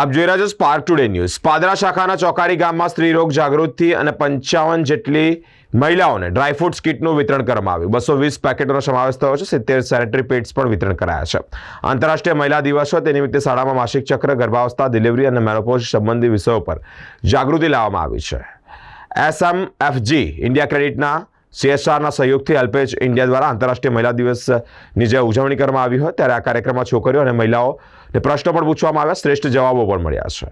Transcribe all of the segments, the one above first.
આપ જોઈ રહ્યા છો સ્પાર્ક ટુડે ન્યૂઝ પાદરા શાખાના ચોકારી ગામમાં સ્ત્રી રોગ જાગૃતિ અને પંચાવન જેટલી મહિલાઓને ડ્રાયફ્રૂટ્સ કિટનું વિતરણ કરવામાં આવ્યું. બસો વીસ પેકેટનો સમાવેશ થયો છે. સિત્તેર સેનેટરી પેડ્સ પણ વિતરણ કરાયા છે. આંતરરાષ્ટ્રીય મહિલા દિવસ હોય તે નિમિત્તે શાળામાં માસિક ચક્ર, ગર્ભાવસ્થા ડિલિવરી અને મેનોપોઝ સંબંધી વિષયો પર જાગૃતિ લાવવામાં આવી છે. એસએમએફજી ઇન્ડિયા ક્રેડિટના સીએસઆરના સહયોગથી હેલ્પેજ ઇન્ડિયા દ્વારા આંતરરાષ્ટ્રીય મહિલા દિવસની જે ઉજવણી કરવામાં આવી હોય ત્યારે આ કાર્યક્રમમાં છોકરીઓ અને મહિલાઓને પ્રશ્નો પણ પૂછવામાં આવ્યા. શ્રેષ્ઠ જવાબો પણ મળ્યા છે.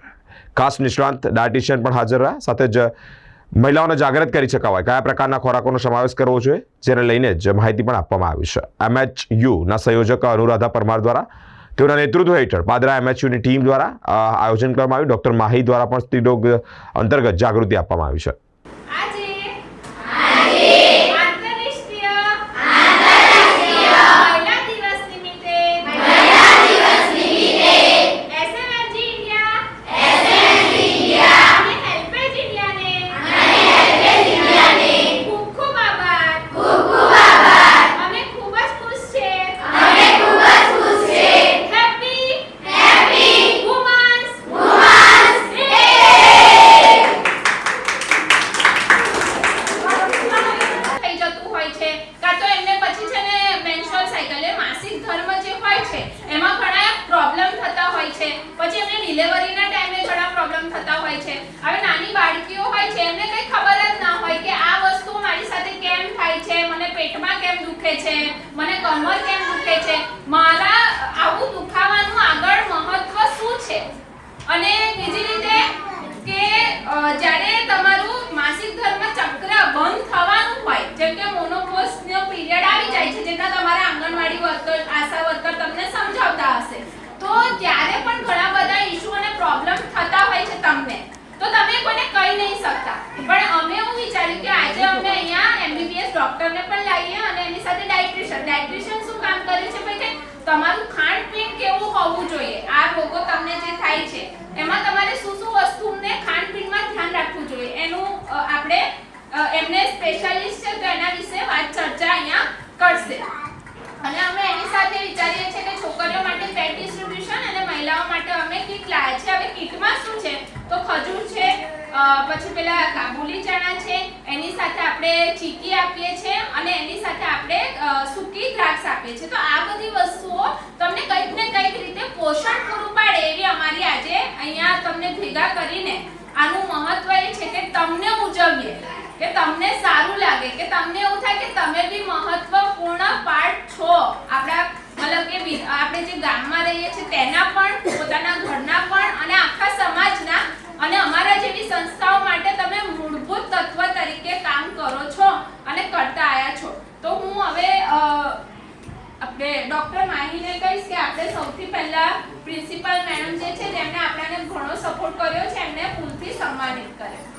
ખાસ નિષ્ણાંત ડાયટિશિયન પણ હાજર રહ્યા. સાથે જ મહિલાઓને જાગૃત કરી શકાવાય. કયા પ્રકારના ખોરાકોનો સમાવેશ કરવો જોઈએ જેને લઈને જ માહિતી પણ આપવામાં આવી છે. એમએચયુના સંયોજક અનુરાધા પરમાર દ્વારા તેઓના નેતૃત્વ હેઠળ પાદરા એમએચયુની ટીમ દ્વારા આયોજન કરવામાં આવ્યું. ડોક્ટર માહી દ્વારા પણ સ્ત્રીરોગ અંતર્ગત જાગૃતિ આપવામાં આવી છે. મેન્સ્ટ્રુઅલ માસિક ધર્મ જે હોય છે, એમાં ઘણા પ્રોબ્લેમ થતા હોય છે. પછી એમને ડિલિવરીના ટાઈમે ઘણા પ્રોબ્લેમ થતા હોય છે. હવે નાની બાળકીઓ હોય છે, એમને કંઈ ખબર જ ના હોય કે આ વસ્તુ મારી સાથે કેમ થાય છે, મને પેટમાં કેમ દુખે છે, મને કમર કેમ દુખે છે. મારા આવું દુખાવાનું આગળ મહત્વ શું છે? અને બીજી રીતે કે જ્યારે તમારું માસિક ધર્મ ચક્ર બંધ થવાનું હોય, જેમ કે મોનોપોઝનો પીરિયડ આવી જાય છે જેટલા તમારા આંગણવાડી વર્કર આશા વર્કર તમને સમજાવતા હશે તો ત્યારે પણ ઘણા બધા ઇશ્યુ અને પ્રોબ્લેમ થતા હોય છે તમને તો તમે કોઈને કહી નહીં શકતા પણ અમે એવું વિચાર્યું કે આજે અમે અહીંયા એમબીબીએસ ડોક્ટરને પણ લાવીએ અને એની સાથે ડાયટ્રિશિયન ડાયટ્રિશિયન શું કામ કરે છે ભાઈ કે તમારું ખાણપીણ કેવું હોવું જોઈએ? આ રોગો તમને જે થાય છે, એમાં તમારે શું શું વસ્તુને ખાણપીણમાં ધ્યાન રાખવું જોઈએ? એનું આપણે એમને સ્પેશિયાલિસ્ટ છે તો એના વિશે વાત ચર્ચા અહીંયા કરશે. અને અમે એની સાથે વિચારીએ છીએ કે છોકરીઓ માટે પેટ ડિસ્ટ્રીબ્યુશન અને મહિલાઓ માટે અમે કીટ લાવ્યા છે હવે કીટમાં શું છે તો ખજૂર છે અ, પછી પેલા કાબુલી ચણા છે, એની સાથે આપણે ચીકી આપીએ છીએ અને એની સાથે આપણે સૂકી દ્રાક્ષ આપીએ છીએ. તો આ બધી વસ્તુઓ તમને કંઈક ને કંઈક રીતે પોષણ પૂરું પાડે એવી અમારી આજે અહીંયા તમને ભેગા કરીને આનું મહત્વ એ છે કે તમને ઉજવીએ, કે તમને સારું લાગે, કે તમને એવું થાય કે તમે બી મહત્વપૂર્ણ પાર્ટ છો. આપણા મતલબ કે આપણે જે ગામમાં રહીએ છીએ, તેના પણ પોતાના ઘરના પણ અને આખા સમાજના અને અમારા જેવી સંસ્થાઓ માટે તમે મૂળભૂત તત્વ તરીકે કામ કરો છો અને કરતા આયા છો તો હું હવે અ, આપણે ડોક્ટર માહીને કહીશ કે આપણે પહેલા પ્રિન્સિપાલ મેડમ જે છે જેમણે આપણાને ઘણો સપોર્ટ કર્યો છે, એમને ફૂલથી સન્માનિત કરે